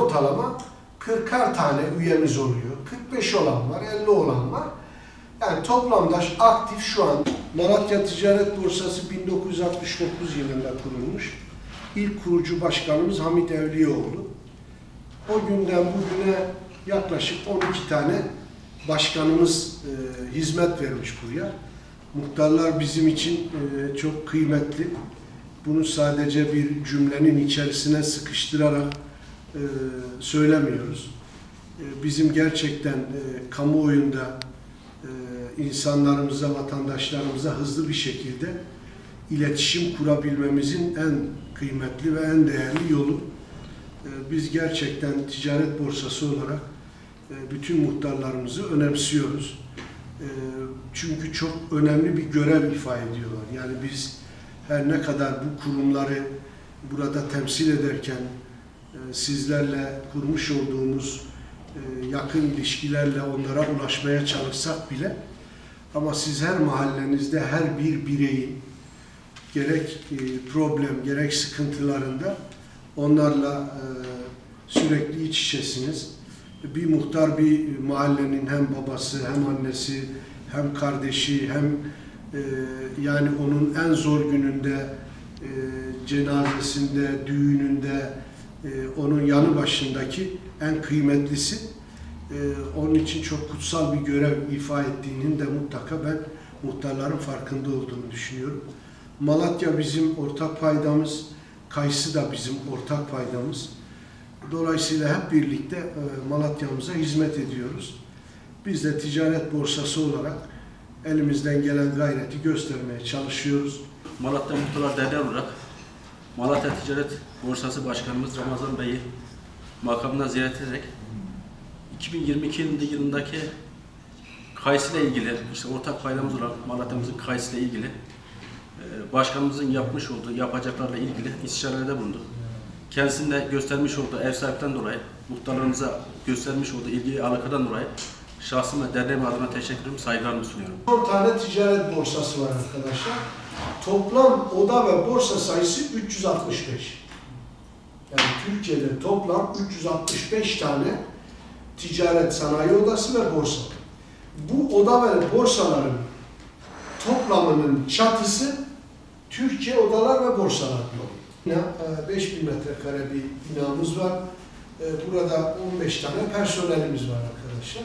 ortalama 40'ar tane üyemiz oluyor. 45 olan var, 50 olan var. Yani toplamda aktif şu an Malatya Ticaret Borsası 1969 yılında kurulmuş. İlk kurucu başkanımız Hamit Evliyaoğlu. O günden bugüne yaklaşık 12 tane başkanımız e, hizmet vermiş buraya. Muhtarlar bizim için e, çok kıymetli. Bunu sadece bir cümlenin içerisine sıkıştırarak e, söylemiyoruz. E, bizim gerçekten e, kamuoyunda e, insanlarımıza, vatandaşlarımıza hızlı bir şekilde iletişim kurabilmemizin en kıymetli ve en değerli yolu. E, Biz gerçekten ticaret borsası olarak e, bütün muhtarlarımızı önemsiyoruz. E, Çünkü çok önemli bir görev ifa ediyorlar. Yani biz her ne kadar bu kurumları burada temsil ederken sizlerle kurmuş olduğumuz e, yakın ilişkilerle onlara ulaşmaya çalışsak bile ama siz her mahallenizde her bir bireyin gerek e, problem gerek sıkıntılarında onlarla e, sürekli iç içesiniz. Bir muhtar bir mahallenin hem babası hem annesi hem kardeşi hem yani onun en zor gününde cenazesinde, düğününde e, onun yanı başındaki en kıymetlisi. E, onun için çok kutsal bir görev ifa ettiğinin de mutlaka ben muhtarların farkında olduğunu düşünüyorum. Malatya bizim ortak paydamız, Kayısı da bizim ortak paydamız. Dolayısıyla hep birlikte e, Malatya'mıza hizmet ediyoruz. Biz de ticaret borsası olarak elimizden gelen gayreti göstermeye çalışıyoruz. Malatya Muhtarlar Derneği olarak Malatya Ticaret Borsası Başkanımız Ramazan Bey'i makamına ziyaret ederek 2022 yılında- yılındaki Kayısı ile ilgili, işte ortak paydamız olan Malatya'mızın Kayısı ile ilgili e, başkanımızın yapmış olduğu yapacaklarla ilgili istişarelerde bulunduk. Kendisinde göstermiş olduğu ev sahipten dolayı, muhtarlarımıza göstermiş olduğu ilgi alakadan dolayı şahsım ve derneğim adına teşekkürümü, saygılarımı sunuyorum. 10 tane ticaret borsası var arkadaşlar. Toplam oda ve borsa sayısı 365. Yani Türkiye'de toplam 365 tane ticaret sanayi odası ve borsa. Bu oda ve borsaların toplamının çatısı Türkiye Odalar ve Borsalar Bloğu. Yine, e, 5000 metrekare bir binamız var. E, Burada 15 tane personelimiz var arkadaşlar.